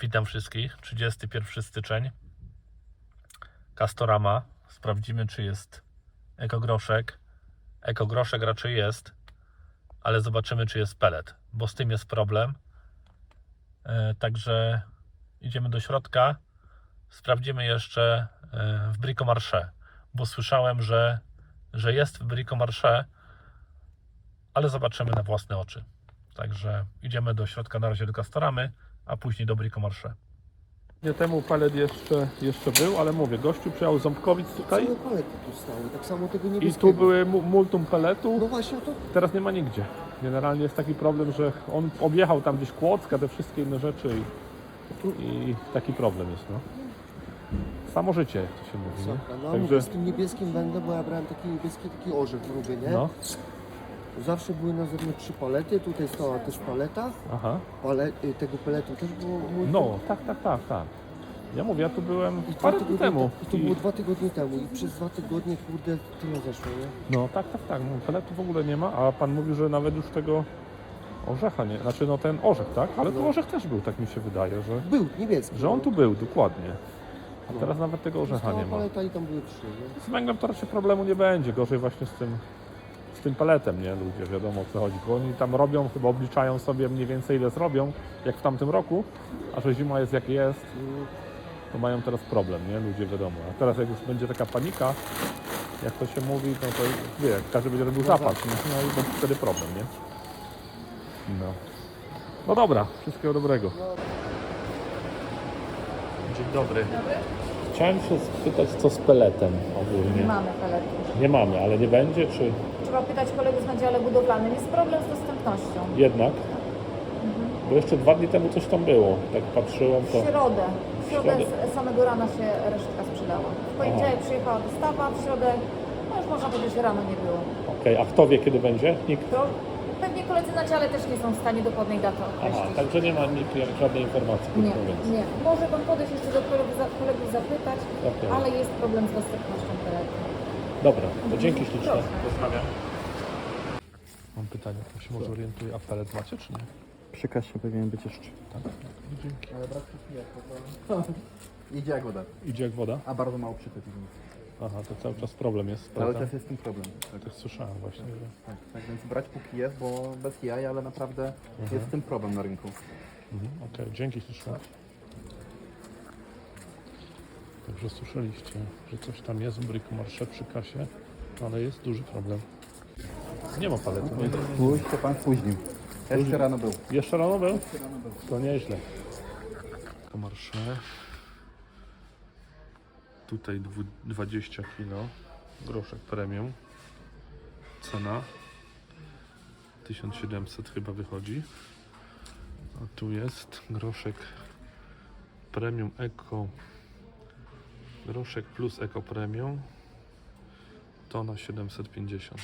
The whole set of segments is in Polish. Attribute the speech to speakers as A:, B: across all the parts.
A: Witam wszystkich. 31 styczeń. Kastorama. Sprawdzimy, czy jest ekogroszek. Ekogroszek raczej jest, ale zobaczymy, czy jest pelet, bo z tym jest problem. E, Także idziemy do środka. Sprawdzimy jeszcze e, w Bricomarché, bo słyszałem, że, że jest w Bricomarché, ale zobaczymy na własne oczy. Także idziemy do środka na razie do Castoramy, a później do Bricomarché. Nie temu palet jeszcze, jeszcze był, ale mówię, gościu przyjechał z Ząbkowic tutaj
B: Całe palety tu stały, tak samo tego
A: i
B: niebieskiego.
A: tu były mu- multum peletu,
B: No właśnie, to
A: teraz nie ma nigdzie. Generalnie jest taki problem, że on objechał tam gdzieś Kłodzka, te wszystkie inne rzeczy i, i taki problem jest, no. Samo życie, jak to się mówi, nie?
B: No
A: Także,
B: mówię, z tym niebieskim będę, bo ja brałem taki niebieski, taki orzech gruby, nie?
A: no,
B: Zawsze były na zewnątrz trzy palety, tutaj stała też paleta,
A: aha.
B: Pale, y, tego peletu też było mój.
A: No, tak, tak, tak, tak. Ja mówię, ja tu byłem
B: I dwa
A: parę dni
B: tygodnie
A: temu.
B: te- I to
A: i-
B: było dwa tygodnie temu i przez dwa tygodnie, kurde, tyle zeszło, nie?
A: No tak, tak, tak. No, peletu w ogóle nie ma, a pan mówi, że nawet już tego orzecha nie. Znaczy no ten orzech, tak? Ale tu
B: No.
A: orzech też był, tak mi się wydaje, że,
B: Był, niebieski.
A: że on
B: no.
A: tu był, dokładnie. A
B: No.
A: teraz nawet tego orzecha
B: Stała
A: nie ma.
B: paleta i tam były trzy, nie?
A: Z węglem to raczej problemu nie będzie, gorzej właśnie z tym, z tym peletem, nie? Ludzie wiadomo o co chodzi, bo oni tam robią, chyba obliczają sobie mniej więcej ile zrobią, jak w tamtym roku, a że zima jest jak jest, to mają teraz problem, nie? Ludzie wiadomo. A teraz jak już będzie taka panika, jak to się mówi, no to wie, każdy będzie robił
B: No
A: zapas, nie? no i będzie wtedy problem, nie? No. No dobra, wszystkiego dobrego. Dzień dobry. Chciałem się spytać, co z peletem ogólnie.
C: Nie mamy peletu.
A: Nie mamy, ale nie będzie, czy
C: Trzeba pytać kolegów na dziale budowlanym. Jest problem z dostępnością.
A: jednak? Bo jeszcze dwa dni temu coś tam było. Tak patrzyłem,
C: W
A: to...
C: środę. W środę
A: środę.
C: z samego rana się resztka sprzedała. W poniedziałek przyjechała dostawa, w środę, no już można powiedzieć, że rano nie było.
A: Okej, a kto wie, kiedy będzie? Nikt?
C: To pewnie koledzy na dziale też nie są w stanie dokładnej daty
A: Aha,
C: określić.
A: także nie ma nikt żadnej informacji,
C: Nie,
A: krótko mówiąc.
C: nie. Może pan podejść jeszcze do kolegów, za- kolegów zapytać,
A: Okej.
C: ale jest problem z dostępnością peletu.
A: Dobra, to dzięki śliczne.
C: Proszę.
A: Pozdrawiam. Mam pytanie, to się może orientuje, a pelet macie czy nie?
D: Przy kasie powinien być jeszcze.
A: Tak. Dzięki.
D: Ale brak to Idzie jak woda,
A: Idzie jak woda?
D: a bardzo mało przychodzi.
A: Aha, to cały czas problem jest
D: Cały czas jest tym problem. Tak,
A: Tak słyszałem właśnie, że...
D: tak, tak więc brać póki jest, bo bez jaj, ale naprawdę jest z tym problem na rynku.
A: Mhm, Okej, dzięki śliczne. Także słyszeliście, że coś tam jest w Bricomarché przy kasie, ale jest duży problem. Nie ma paletu, nie?
D: Pójdź się pan spóźnił. Jeszcze rano był.
A: Jeszcze rano był? To nieźle. Bricomarché. Tutaj dwu- 20 kg. Groszek premium. Cena 1700 chyba wychodzi. A tu jest groszek premium eco. Groszek plus eco premium. Tona 750.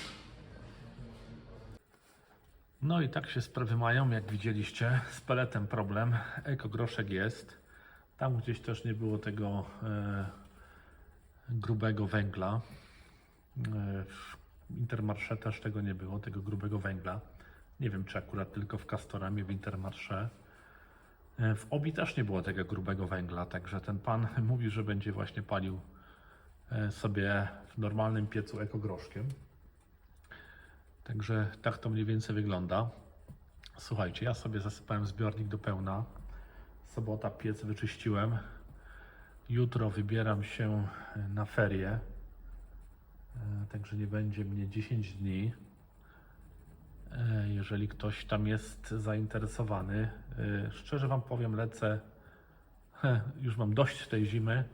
A: No i tak się sprawy mają, jak widzieliście. Z peletem problem. Ekogroszek jest. Tam gdzieś też nie było tego e, grubego węgla. E, w Intermarché też tego nie było, tego grubego węgla. Nie wiem, czy akurat tylko w Castoramie, w Intermarché. E, w Obi też nie było tego grubego węgla, także ten pan mówi, że będzie właśnie palił e, sobie w normalnym piecu ekogroszkiem. Także tak to mniej więcej wygląda. Słuchajcie, ja sobie zasypałem zbiornik do pełna. Sobota piec wyczyściłem. Jutro wybieram się na ferie. E, Także nie będzie mnie 10 dni. E, Jeżeli ktoś tam jest zainteresowany, e, szczerze Wam powiem, lecę. Już mam dość tej zimy.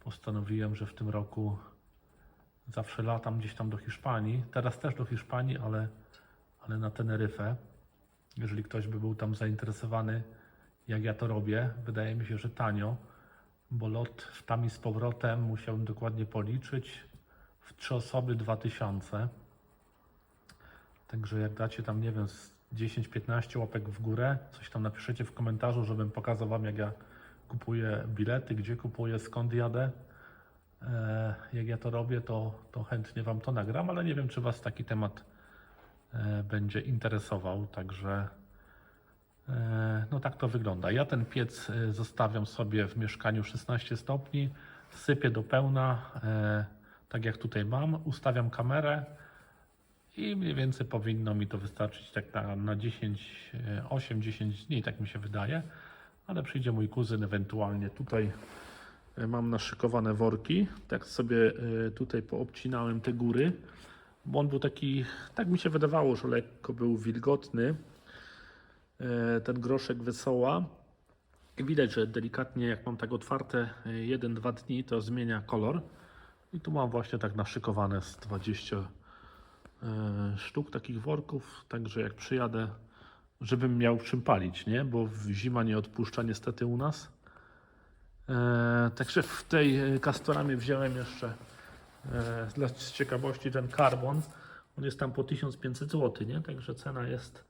A: Postanowiłem, że w tym roku Zawsze latam gdzieś tam do Hiszpanii. Teraz też do Hiszpanii, ale, ale na Teneryfę. Jeżeli ktoś by był tam zainteresowany, jak ja to robię, wydaje mi się, że tanio, bo lot w tam i z powrotem musiałbym dokładnie policzyć. W trzy osoby 2000. Także jak dacie tam, nie wiem, z 10-15 łapek w górę, coś tam napiszecie w komentarzu, żebym pokazał Wam, jak ja kupuję bilety, gdzie kupuję, skąd jadę. E, jak ja to robię, to, to chętnie Wam to nagram, ale nie wiem, czy Was taki temat e, będzie interesował. Także E, No tak to wygląda. Ja ten piec zostawiam sobie w mieszkaniu 16 stopni, sypię do pełna, tak jak tutaj mam, ustawiam kamerę i mniej więcej powinno mi to wystarczyć tak na, na 10, e, 8-10 dni, tak mi się wydaje. Ale przyjdzie mój kuzyn ewentualnie tutaj. e, Mam naszykowane worki, tak sobie e, tutaj poobcinałem te góry, bo on był taki, tak mi się wydawało, że lekko był wilgotny e, ten groszek wesoła. Widać, że delikatnie, jak mam tak otwarte 1-2 dni, to zmienia kolor. I tu mam właśnie tak naszykowane z 20 e, sztuk takich worków, także jak przyjadę, żebym miał czym palić, nie? Bo zima nie odpuszcza niestety u nas. E, także w tej e, Castoramie wziąłem jeszcze e, dla ciekawości ten karbon. On jest tam po 1500 zł, nie? Także cena jest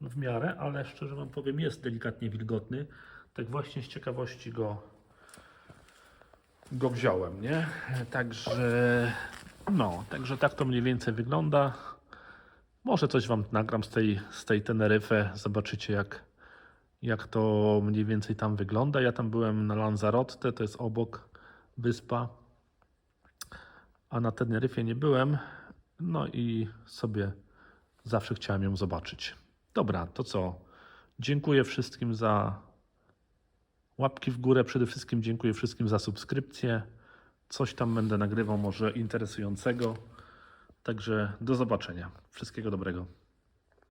A: w miarę, ale szczerze wam powiem, jest delikatnie wilgotny. Tak właśnie z ciekawości go, go wziąłem, nie? Także, no, także tak to mniej więcej wygląda. Może coś wam nagram z tej, z tej Teneryfy, zobaczycie jak, jak to mniej więcej tam wygląda. Ja tam byłem na Lanzarote, to jest obok wyspa, a na Teneryfie nie byłem. No i sobie zawsze chciałem ją zobaczyć. Dobra, to co? Dziękuję wszystkim za łapki w górę. Przede wszystkim dziękuję wszystkim za subskrypcję. Coś tam będę nagrywał, może interesującego. Także do zobaczenia. Wszystkiego dobrego.